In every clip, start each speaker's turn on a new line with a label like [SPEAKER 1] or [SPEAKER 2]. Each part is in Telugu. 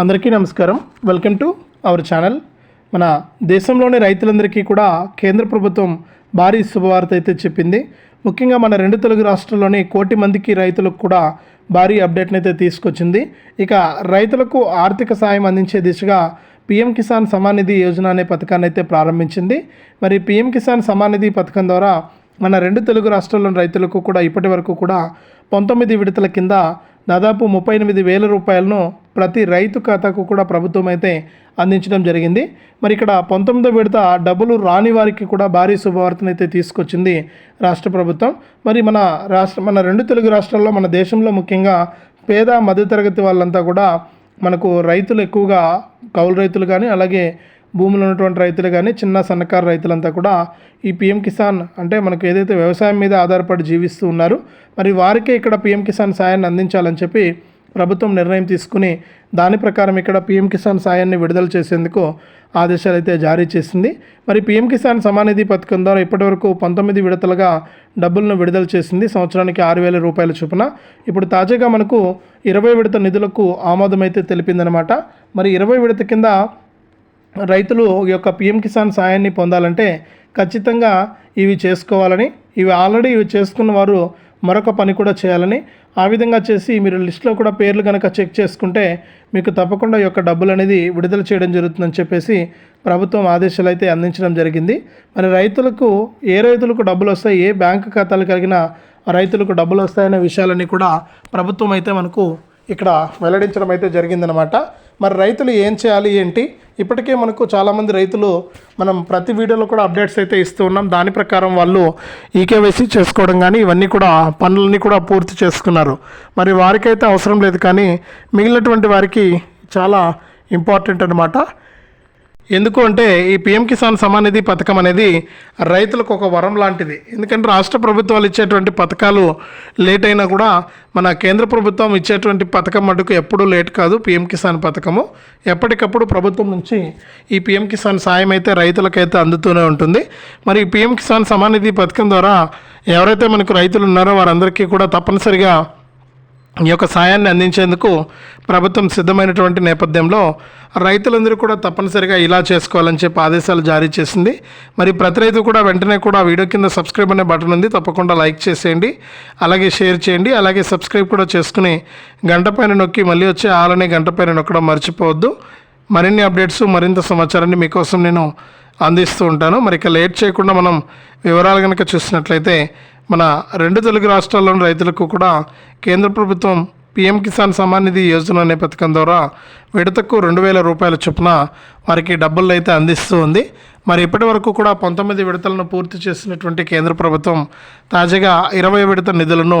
[SPEAKER 1] అందరికీ నమస్కారం. వెల్కమ్ టు అవర్ ఛానల్ మన దేశంలోని రైతులందరికీ కూడా కేంద్ర ప్రభుత్వం భారీ శుభవార్త అయితే చెప్పింది. ముఖ్యంగా మన రెండు తెలుగు రాష్ట్రాల్లోని కోటి మందికి రైతులకు కూడా భారీ అప్డేట్ని అయితే తీసుకొచ్చింది. ఇక రైతులకు ఆర్థిక సాయం అందించే దిశగా పీఎం కిసాన్ సమాన్ నిధి యోజన అనే పథకాన్ని అయితే ప్రారంభించింది. మరి పీఎం కిసాన్ సమాన్ నిధి పథకం ద్వారా మన రెండు తెలుగు రాష్ట్రాల్లోని రైతులకు కూడా ఇప్పటి వరకు కూడా పంతొమ్మిది విడతల కింద దాదాపు ముప్పై ఎనిమిది వేల రూపాయలను ప్రతి రైతు ఖాతాకు కూడా ప్రభుత్వం అయితే అందించడం జరిగింది. మరి ఇక్కడ పంతొమ్మిదో విడత డబ్బులు రాని వారికి కూడా భారీ శుభవార్తను అయితే తీసుకొచ్చింది రాష్ట్ర ప్రభుత్వం. మరి మన రాష్ట్ర మన రెండు తెలుగు రాష్ట్రాల్లో మన దేశంలో ముఖ్యంగా పేద మధ్యతరగతి వాళ్ళంతా కూడా మనకు రైతులు ఎక్కువగా కౌలు రైతులు కానీ అలాగే భూములు ఉన్నటువంటి రైతులు కానీ చిన్న సన్నకారు రైతులంతా కూడా ఈ పిఎం కిసాన్ అంటే మనకు ఏదైతే వ్యవసాయం మీద ఆధారపడి జీవిస్తూ ఉన్నారు మరి వారికే ఇక్కడ పిఎం కిసాన్ సాయాన్ని అందించాలని చెప్పి ప్రభుత్వం నిర్ణయం తీసుకుని దాని ప్రకారం ఇక్కడ పిఎం కిసాన్ సాయాన్ని విడుదల చేసేందుకు ఆదేశాలు అయితే జారీ చేసింది. మరి పిఎం కిసాన్ సమానిధి పథకం ద్వారా ఇప్పటివరకు పంతొమ్మిది విడతలుగా డబ్బులను విడుదల చేసింది. సంవత్సరానికి ఆరు వేల రూపాయల చొప్పున. ఇప్పుడు తాజాగా మనకు ఇరవై విడత నిధులకు ఆమోదం అయితే తెలిపిందనమాట మరి ఇరవై విడత కింద రైతులు ఈ యొక్క పిఎం కిసాన్ సాయాన్ని పొందాలంటే ఖచ్చితంగా ఇవి చేసుకోవాలని ఇవి ఆల్రెడీ ఇవి చేసుకున్న వారు మరొక పని కూడా చేయాలని ఆ విధంగా చేసి మీరు లిస్ట్లో కూడా పేర్లు కనుక చెక్ చేసుకుంటే మీకు తప్పకుండా ఈ యొక్క డబ్బులు అనేది విడుదల చేయడం జరుగుతుందని చెప్పేసి ప్రభుత్వం ఆదేశాలు అయితే అందించడం జరిగింది. మరి రైతులకు ఏ రైతులకు డబ్బులు వస్తాయి ఏ బ్యాంకు ఖాతాలు కలిగిన రైతులకు డబ్బులు వస్తాయనే విషయాలన్నీ కూడా ప్రభుత్వం అయితే మనకు ఇక్కడ వెల్లడించడం అయితే జరిగిందనమాట మరి రైతులు ఏం చేయాలి ఏంటి? ఇప్పటికే మనకు చాలామంది రైతులు మనం ప్రతి వీడియోలో కూడా అప్డేట్స్ అయితే ఇస్తూ ఉన్నాం. దాని ప్రకారం వాళ్ళు ఈకేవైసీ చేసుకోవడం కానీ ఇవన్నీ కూడా పనులన్నీ కూడా పూర్తి చేసుకున్నారు. మరి వారికైతే అవసరం లేదు కానీ మిగిలినటువంటి వారికి చాలా ఇంపార్టెంట్ అనమాట ఎందుకు అంటే ఈ పిఎం కిసాన్ సమాన్ నిధి పథకం అనేది రైతులకు ఒక వరం లాంటిది. ఎందుకంటే రాష్ట్ర ప్రభుత్వాలు ఇచ్చేటువంటి పథకాలు లేట్ అయినా కూడా మన కేంద్ర ప్రభుత్వం ఇచ్చేటువంటి పథకం మటుకు ఎప్పుడూ లేట్ కాదు పిఎం కిసాన్ పథకము. ఎప్పటికప్పుడు ప్రభుత్వం నుంచి ఈ పిఎం కిసాన్ సాయం అయితే రైతులకైతే అందుతూనే ఉంటుంది. మరి ఈ పిఎం కిసాన్ సమాన్ నిధి పథకం ద్వారా ఎవరైతే మనకు రైతులు ఉన్నారో వారందరికీ కూడా తప్పనిసరిగా ఈ యొక్క సాయాన్ని అందించేందుకు ప్రభుత్వం సిద్ధమైనటువంటి నేపథ్యంలో రైతులందరూ కూడా తప్పనిసరిగా ఇలా చేసుకోవాలని చెప్పి ఆదేశాలు జారీ చేసింది. మరి ప్రతి రైతు కూడా వెంటనే కూడా వీడియో కింద సబ్స్క్రైబ్ అనే బటన్ ఉంది. తప్పకుండా లైక్ చేసేయండి. అలాగే షేర్ చేయండి. అలాగే సబ్స్క్రైబ్ కూడా చేసుకుని గంట పైన నొక్కి మళ్ళీ వచ్చే ఆలనే గంట పైన నొక్కడం మర్చిపోవద్దు. మరిన్ని అప్డేట్స్ మరింత సమాచారాన్ని మీకోసం నేను అందిస్తూ ఉంటాను. మరి ఇక లేట్ చేయకుండా మనం వివరాలు కనుక చూసినట్లయితే మన రెండు తెలుగు రాష్ట్రాల్లోని రైతులకు కూడా కేంద్ర ప్రభుత్వం పిఎం కిసాన్ సమాన్ నిధి యోజన అనే పథకం ద్వారా విడతకు రెండు వేల రూపాయల చొప్పున వారికి డబ్బులు అయితే అందిస్తూ ఉంది. మరి ఇప్పటి వరకు కూడా పంతొమ్మిది విడతలను పూర్తి చేసినటువంటి కేంద్ర ప్రభుత్వం తాజాగా ఇరవై విడత నిధులను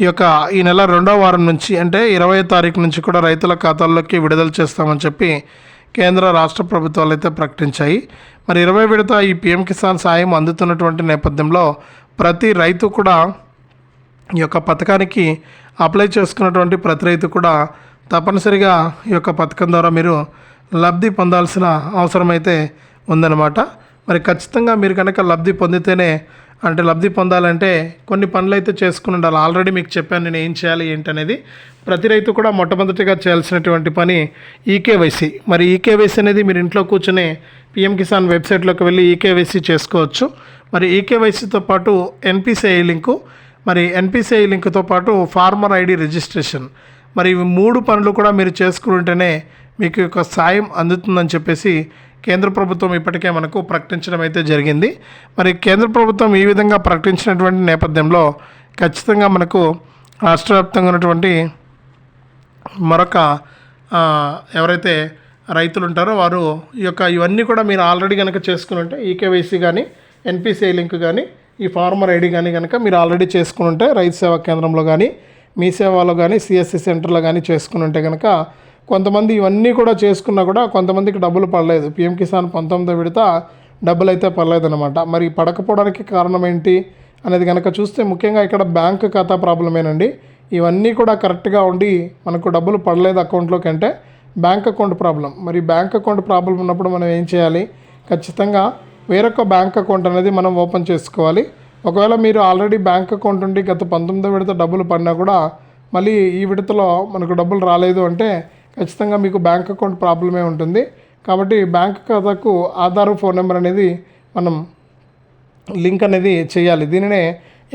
[SPEAKER 1] ఈ యొక్క ఈ నెల రెండో వారం నుంచి అంటే ఇరవై తారీఖు నుంచి కూడా రైతుల ఖాతాల్లోకి విడుదల చేస్తామని చెప్పి కేంద్ర రాష్ట్ర ప్రభుత్వాలు అయితే ప్రకటించాయి. మరి ఇరవై విడత ఈ పిఎం కిసాన్ సాయం అందుతున్నటువంటి నేపథ్యంలో ప్రతి రైతు కూడా ఈ యొక్క పథకానికి అప్లై చేసుకున్నటువంటి ప్రతి రైతు కూడా తప్పనిసరిగా ఈ యొక్క పథకం ద్వారా మీరు లబ్ధి పొందాల్సిన అవసరం అయితే ఉందన్నమాట. మరి ఖచ్చితంగా మీరు కనుక లబ్ధి పొందితేనే అంటే లబ్ధి పొందాలంటే కొన్ని పనులు అయితే చేసుకుని ఉండాలి. ఆల్రెడీ మీకు చెప్పాను నేను ఏం చేయాలి ఏంటనేది. ప్రతి రైతు కూడా మొట్టమొదటిగా చేయాల్సినటువంటి పని ఈకేవైసీ. మరి ఈకేవైసీ అనేది మీరు ఇంట్లో కూర్చునే పిఎం కిసాన్ వెబ్సైట్లోకి వెళ్ళి ఈకేవైసీ చేసుకోవచ్చు. మరి ఈకేవైసీతో పాటు ఎన్పిసిఐ లింకు మరి ఎన్పిసిఐ లింకుతో పాటు ఫార్మర్ ఐడి రిజిస్ట్రేషన్. మరి ఇవి మూడు పనులు కూడా మీరు చేసుకుంటేనే మీకు యొక్క సాయం అందుతుందని చెప్పేసి కేంద్ర ప్రభుత్వం ఇప్పటికే మనకు ప్రకటించడం అయితే జరిగింది. మరి కేంద్ర ప్రభుత్వం ఈ విధంగా ప్రకటించినటువంటి నేపథ్యంలో ఖచ్చితంగా మనకు రాష్ట్ర వ్యాప్తంగా ఉన్నటువంటి మరొక ఎవరైతే రైతులు ఉంటారో వారు ఈ యొక్క ఇవన్నీ కూడా మీరు ఆల్రెడీ కనుక చేసుకుని ఉంటే ఈకేవైసీ కానీ ఎన్పిసిఐ లింక్ కానీ ఈ ఫార్మర్ ఐడి కానీ కనుక మీరు ఆల్రెడీ చేసుకుని ఉంటే రైతు సేవా కేంద్రంలో కానీ మీ సేవలో కానీ సిఎస్సి సెంటర్లో కానీ చేసుకుని ఉంటే కనుక కొంతమంది ఇవన్నీ కూడా చేసుకున్నా కూడా కొంతమందికి డబ్బులు పడలేదు. పిఎం కిసాన్ పంతొమ్మిదో విడత డబ్బులు అయితే పడలేదు అనమాట మరి పడకపోవడానికి కారణం ఏంటి అనేది కనుక చూస్తే ముఖ్యంగా ఇక్కడ బ్యాంక్ ఖాతా ప్రాబ్లమేనండి ఇవన్నీ కూడా కరెక్ట్గా ఉండి మనకు డబ్బులు పడలేదు అకౌంట్లోకి అంటే బ్యాంక్ అకౌంట్ ప్రాబ్లం మరి బ్యాంక్ అకౌంట్ ప్రాబ్లం ఉన్నప్పుడు మనం ఏం చేయాలి? ఖచ్చితంగా వేరొక బ్యాంక్ అకౌంట్ అనేది మనం ఓపెన్ చేసుకోవాలి. ఒకవేళ మీరు ఆల్రెడీ బ్యాంక్ అకౌంట్ ఉండి గత పంతొమ్మిదో విడత డబ్బులు పడినా కూడా మళ్ళీ ఈ విడతలో మనకు డబ్బులు రాలేదు అంటే ఖచ్చితంగా మీకు బ్యాంక్ అకౌంట్ ప్రాబ్లమే ఉంటుంది. కాబట్టి బ్యాంక్ ఖాతాకు ఆధార్ ఫోన్ నెంబర్ అనేది మనం లింక్ అనేది చేయాలి. దీనినే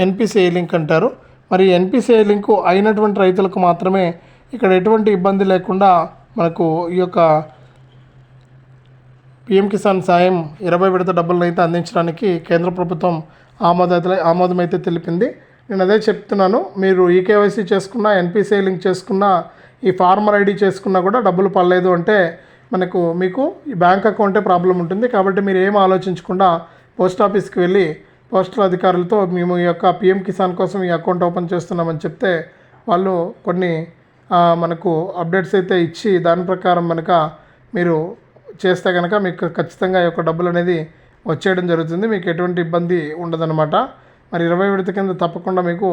[SPEAKER 1] ఎన్పిసిఐ లింక్ అంటారు. మరి ఎన్పిసిఐ లింకు అయినటువంటి రైతులకు మాత్రమే ఇక్కడ ఎటువంటి ఇబ్బంది లేకుండా మనకు ఈ యొక్క పిఎం కిసాన్ సాయం ఇరవై విడత డబ్బులను అయితే అందించడానికి కేంద్ర ప్రభుత్వం ఆమోద ఆమోదం అయితే తెలిపింది. నేను అదే చెప్తున్నాను మీరు ఈకేవైసీ చేసుకున్నా ఎన్పిసిఐ లింక్ చేసుకున్నా ఈ ఫార్మర్ ఐడి చేసుకున్నా కూడా డబ్బులు పడలేదు అంటే మనకు మీకు ఈ బ్యాంక్ అకౌంటే ప్రాబ్లం ఉంటుంది. కాబట్టి మీరు ఏం ఆలోచించకుండా పోస్ట్ ఆఫీస్కి వెళ్ళి పోస్టల్ అధికారులతో మేము ఈ యొక్క పిఎం కిసాన్ కోసం ఈ అకౌంట్ ఓపెన్ చేస్తున్నామని చెప్తే వాళ్ళు కొన్ని మనకు అప్డేట్స్ అయితే ఇచ్చి దాని ప్రకారం మనక మీరు చేస్తే కనుక మీకు ఖచ్చితంగా ఈ యొక్క డబ్బులు అనేది వచ్చేయడం జరుగుతుంది. మీకు ఎటువంటి ఇబ్బంది ఉండదన్నమాట. మరి ఇరవై విడత కింద తప్పకుండా మీకు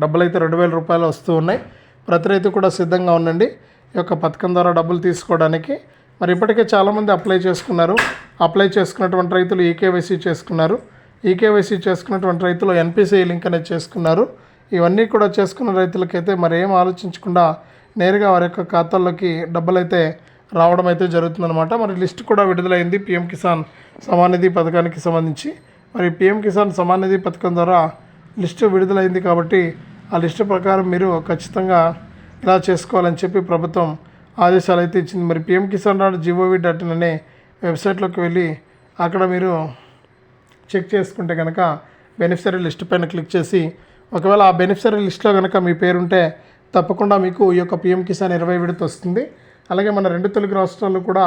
[SPEAKER 1] డబ్బులు అయితే రెండు వేల రూపాయలు వస్తూ ఉన్నాయి. ప్రతి రైతు కూడా సిద్ధంగా ఉండండి. ఈ యొక్క పథకం ద్వారా డబ్బులు తీసుకోవడానికి. మరి ఇప్పటికే చాలామంది అప్లై చేసుకున్నారు. అప్లై చేసుకున్నటువంటి రైతులు ఈకేవైసీ చేసుకున్నారు. ఈకేవైసీ చేసుకున్నటువంటి రైతులు ఎన్పిసిఐ లింక్ అనేది చేసుకున్నారు. ఇవన్నీ కూడా చేసుకున్న రైతులకైతే మరి ఏం ఆలోచించకుండా నేరుగా వారి యొక్క ఖాతాల్లోకి డబ్బులైతే రావడం అయితే జరుగుతుందన్నమాట. మరి లిస్ట్ కూడా విడుదలైంది పిఎం కిసాన్ సమానిధి పథకానికి సంబంధించి. మరి పిఎం కిసాన్ సమానిధి పథకం ద్వారా లిస్టు విడుదలైంది కాబట్టి ఆ లిస్టు ప్రకారం మీరు ఖచ్చితంగా ఇలా చేసుకోవాలని చెప్పి ప్రభుత్వం ఆదేశాలు అయితే ఇచ్చింది. మరి PM Kisan dot G O V dot in అనే వెబ్సైట్లోకి వెళ్ళి అక్కడ మీరు చెక్ చేసుకుంటే కనుక బెనిఫిషరీ లిస్ట్ పైన క్లిక్ చేసి ఒకవేళ ఆ బెనిఫిషరీ లిస్ట్లో కనుక మీ పేరుంటే తప్పకుండా మీకు ఈ యొక్క పిఎం కిసాన్ ఇరవై విడత వస్తుంది. అలాగే మన రెండు తెలుగు రాష్ట్రాల్లో కూడా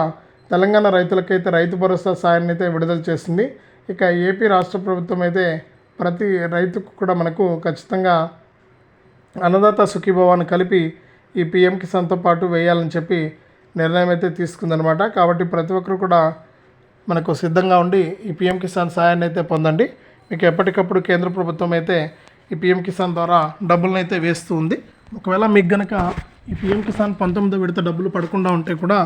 [SPEAKER 1] తెలంగాణ రైతులకైతే రైతు భరోసా సాయాన్ని అయితే విడుదల చేసింది. ఇక ఏపీ రాష్ట్ర ప్రభుత్వం అయితే ప్రతి రైతుకు కూడా మనకు ఖచ్చితంగా అన్నదాత సుఖీభవాన్ని కలిపి ఈ పిఎం కిసాన్తో పాటు వేయాలని చెప్పి నిర్ణయం అయితే తీసుకుందనమాట కాబట్టి ప్రతి ఒక్కరు కూడా మనకు సిద్ధంగా ఉండి ఈ పిఎం కిసాన్ సాయాన్ని అయితే పొందండి. మీకు ఎప్పటికప్పుడు కేంద్ర ప్రభుత్వం అయితే ఈ పిఎం కిసాన్ ద్వారా డబ్బులను అయితే వేస్తూ ఉంది. ఒకవేళ మీకు గనక ఈ పిఎం కిసాన్ పంతొమ్మిదో విడత డబ్బులు పడకుండా ఉంటే కూడా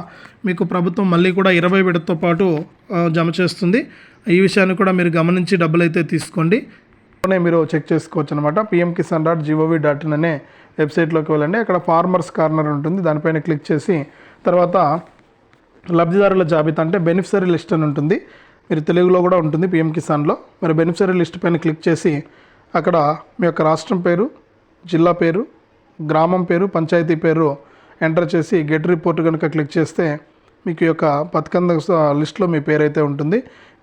[SPEAKER 1] మీకు ప్రభుత్వం మళ్ళీ కూడా ఇరవై విడతతో పాటు జమ చేస్తుంది. ఈ విషయాన్ని కూడా మీరు గమనించి డబ్బులు అయితే తీసుకోండి మీరు చెక్ చేసుకోవచ్చు అనమాట PM Kisan dot G O V dot in అనే వెబ్సైట్లోకి వెళ్ళండి. అక్కడ ఫార్మర్స్ కార్నర్ ఉంటుంది. దానిపైన క్లిక్ చేసి తర్వాత లబ్ధిదారుల జాబితా అంటే బెనిఫిషరీ లిస్ట్ అని ఉంటుంది. మీరు తెలుగులో కూడా ఉంటుంది పిఎం కిసాన్లో. మరి బెనిఫిషరీ లిస్ట్ పైన క్లిక్ చేసి అక్కడ మీ యొక్క రాష్ట్రం పేరు జిల్లా పేరు గ్రామం పేరు పంచాయతీ పేరు ఎంటర్ చేసి గెట్ రిపోర్ట్ కనుక క్లిక్ చేస్తే మీకు యొక్క పథకం లిస్ట్లో మీ పేరైతే ఉంటుంది.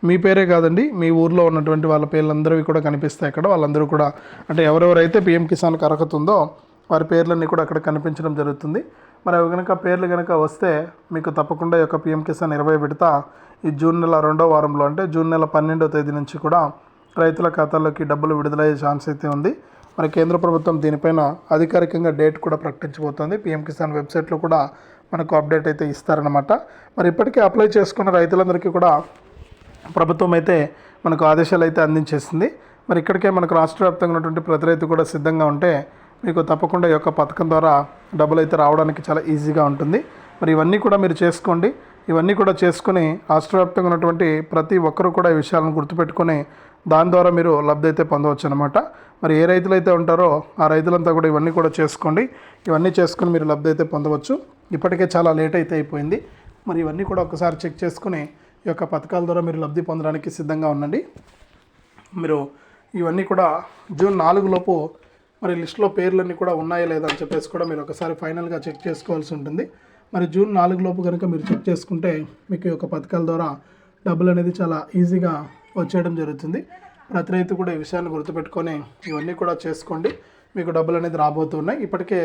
[SPEAKER 1] మీ పేరే కాదండి మీ ఊర్లో ఉన్నటువంటి వాళ్ళ పేర్లందరివి కూడా కనిపిస్తాయి అక్కడ. వాళ్ళందరూ కూడా అంటే ఎవరెవరైతే పిఎం కిసాన్కి అర్హత ఉందో వారి పేర్లన్నీ కూడా అక్కడ కనిపించడం జరుగుతుంది. మరి అవి కనుక పేర్లు కనుక వస్తే మీకు తప్పకుండా యొక్క పిఎం కిసాన్ ఇరవై విడత ఈ జూన్ నెల రెండో వారంలో అంటే జూన్ నెల పన్నెండో తేదీ నుంచి కూడా రైతుల ఖాతాల్లోకి డబ్బులు విడుదలయ్యే ఛాన్స్ అయితే ఉంది. మరి కేంద్ర ప్రభుత్వం దీనిపైన అధికారికంగా డేట్ కూడా ప్రకటించబోతోంది. పిఎం కిసాన్ వెబ్సైట్లో కూడా మనకు అప్డేట్ అయితే ఇస్తారనమాట మరి ఇప్పటికే అప్లై చేసుకున్న రైతులందరికీ కూడా ప్రభుత్వం అయితే మనకు ఆదేశాలు అయితే అందించేసింది. మరి ఇక్కడికే మనకు రాష్ట్ర వ్యాప్తంగా ఉన్నటువంటి ప్రతి రైతు కూడా సిద్ధంగా ఉంటే మీకు తప్పకుండా ఈ యొక్క పథకం ద్వారా డబ్బులు అయితే రావడానికి చాలా ఈజీగా ఉంటుంది. మరి ఇవన్నీ కూడా మీరు చేసుకోండి. ఇవన్నీ కూడా చేసుకొని రాష్ట్ర వ్యాప్తంగా ఉన్నటువంటి ప్రతి ఒక్కరూ కూడా ఈ విషయాలను గుర్తుపెట్టుకొని దాని ద్వారా మీరు లబ్ధి అయితే పొందవచ్చు అనమాట మరి ఏ రైతులు అయితే ఉంటారో ఆ రైతులంతా కూడా ఇవన్నీ కూడా చేసుకోండి. ఇవన్నీ చేసుకుని మీరు లబ్ధి అయితే పొందవచ్చు. ఇప్పటికే చాలా లేట్ అయితే అయిపోయింది. మరి ఇవన్నీ కూడా ఒకసారి చెక్ చేసుకుని ఈ యొక్క పథకాల ద్వారా మీరు లబ్ధి పొందడానికి సిద్ధంగా ఉండండి. మీరు ఇవన్నీ కూడా జూన్ నాలుగు లోపు మరి లిస్ట్లో పేర్లన్నీ కూడా ఉన్నాయా లేదా అని చెప్పేసి కూడా మీరు ఒకసారి ఫైనల్గా చెక్ చేసుకోవాల్సి ఉంటుంది. మరి జూన్ నాలుగు లోపు కనుక మీరు చెక్ చేసుకుంటే మీకు ఈ యొక్క పథకాల ద్వారా డబ్బులు అనేది చాలా ఈజీగా వచ్చేయడం జరుగుతుంది. ప్రతి రైతు కూడా ఈ విషయాన్ని గుర్తుపెట్టుకొని ఇవన్నీ కూడా చేసుకోండి. మీకు డబ్బులు అనేది రాబోతున్నాయి. ఇప్పటికే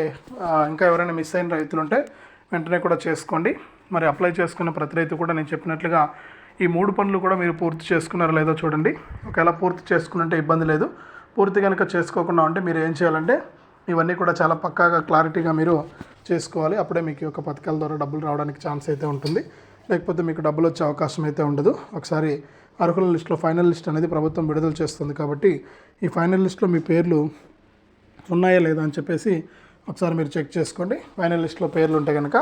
[SPEAKER 1] ఇంకా ఎవరైనా మిస్ అయిన రైతులు ఉంటే వెంటనే కూడా చేసుకోండి. మరి అప్లై చేసుకున్న ప్రతి రైతు కూడా నేను చెప్పినట్లుగా ఈ మూడు పనులు కూడా మీరు పూర్తి చేసుకున్నారో లేదో చూడండి. ఒకవేళ పూర్తి చేసుకున్నంటే ఇబ్బంది లేదు. పూర్తి కనుక చేసుకోకుండా ఉంటే మీరు ఏం చేయాలంటే ఇవన్నీ కూడా చాలా పక్కాగా క్లారిటీగా మీరు చేసుకోవాలి. అప్పుడే మీకు ఈ యొక్క పథకాల ద్వారా డబ్బులు రావడానికి ఛాన్స్ అయితే ఉంటుంది. లేకపోతే మీకు డబ్బులు వచ్చే అవకాశం అయితే ఉండదు. ఒకసారి అర్హుల లిస్ట్లో ఫైనల్ లిస్ట్ అనేది ప్రభుత్వం విడుదల చేస్తుంది కాబట్టి ఈ ఫైనల్ లిస్ట్లో మీ పేర్లు ఉన్నాయా లేదా అని చెప్పేసి ఒకసారి మీరు చెక్ చేసుకోండి. ఫైనల్ లిస్టులో పేర్లు ఉంటే కనుక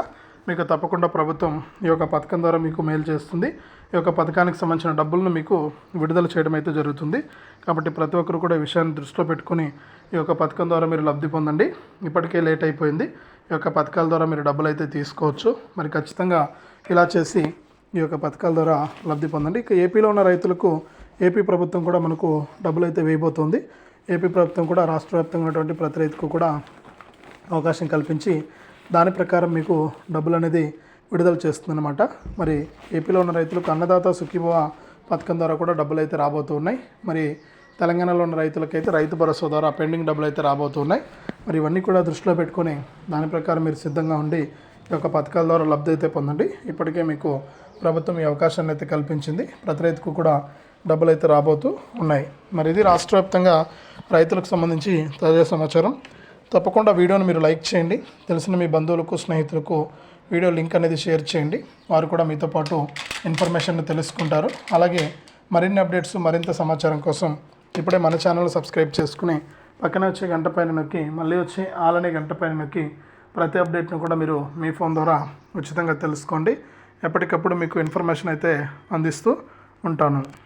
[SPEAKER 1] మీకు తప్పకుండా ప్రభుత్వం ఈ యొక్క పథకం ద్వారా మీకు మేలు చేస్తుంది. ఈ యొక్క పథకానికి సంబంధించిన డబ్బులను మీకు విడుదల చేయడం అయితే జరుగుతుంది. కాబట్టి ప్రతి ఒక్కరు కూడా విషయాన్ని దృష్టిలో పెట్టుకొని ఈ యొక్క పథకం ద్వారా మీరు లబ్ధి పొందండి. ఇప్పటికే లేట్ అయిపోయింది. ఈ యొక్క పథకాల ద్వారా మీరు డబ్బులు అయితే తీసుకోవచ్చు. మరి ఖచ్చితంగా ఇలా చేసి ఈ యొక్క పథకాల ద్వారా లబ్ధి పొందండి. ఇక ఏపీలో ఉన్న రైతులకు ఏపీ ప్రభుత్వం కూడా మనకు డబ్బులు అయితే వేయబోతోంది. ఏపీ ప్రభుత్వం కూడా రాష్ట్ర వ్యాప్తంగా ఉన్నటువంటి ప్రతి రైతుకు కూడా అవకాశం కల్పించి దాని ప్రకారం మీకు డబ్బులు అనేది విడుదల చేస్తుందన్నమాట. మరి ఏపీలో ఉన్న రైతులకు అన్నదాత సుఖీభవ పథకం ద్వారా కూడా డబ్బులు అయితే రాబోతూ ఉన్నాయి మరి తెలంగాణలో ఉన్న రైతులకైతే రైతు భరోసా ద్వారా పెండింగ్ డబ్బులు అయితే రాబోతూ ఉన్నాయి మరి ఇవన్నీ కూడా దృష్టిలో పెట్టుకొని దాని ప్రకారం మీరు సిద్ధంగా ఉండి ఈ యొక్క పథకాల ద్వారా లబ్ధి అయితే పొందండి. ఇప్పటికే మీకు ప్రభుత్వం ఈ అవకాశాన్ని అయితే కల్పించింది. ప్రతి రైతుకు కూడా డబ్బులు అయితే రాబోతూ ఉన్నాయి. మరి ఇది రాష్ట్ర వ్యాప్తంగా రైతులకు సంబంధించి తాజా సమాచారం. తప్పకుండా వీడియోను మీరు లైక్ చేయండి. తెలిసిన మీ బంధువులకు స్నేహితులకు వీడియో లింక్ అనేది షేర్ చేయండి. వారు కూడా మీతో పాటు ఇన్ఫర్మేషన్ తెలుసుకుంటారు. అలాగే మరిన్ని అప్డేట్స్ మరింత సమాచారం కోసం ఇప్పుడే మన ఛానల్ సబ్స్క్రైబ్ చేసుకుని పక్కన వచ్చే గంట పైన నొక్కి మళ్ళీ వచ్చే ఆలనే గంట పైన నొక్కి ప్రతి అప్డేట్ను కూడా మీరు మీ ఫోన్ ద్వారా ఉచితంగా తెలుసుకోండి. ఎప్పటికప్పుడు మీకు ఇన్ఫర్మేషన్ అయితే అందిస్తూ ఉంటాను.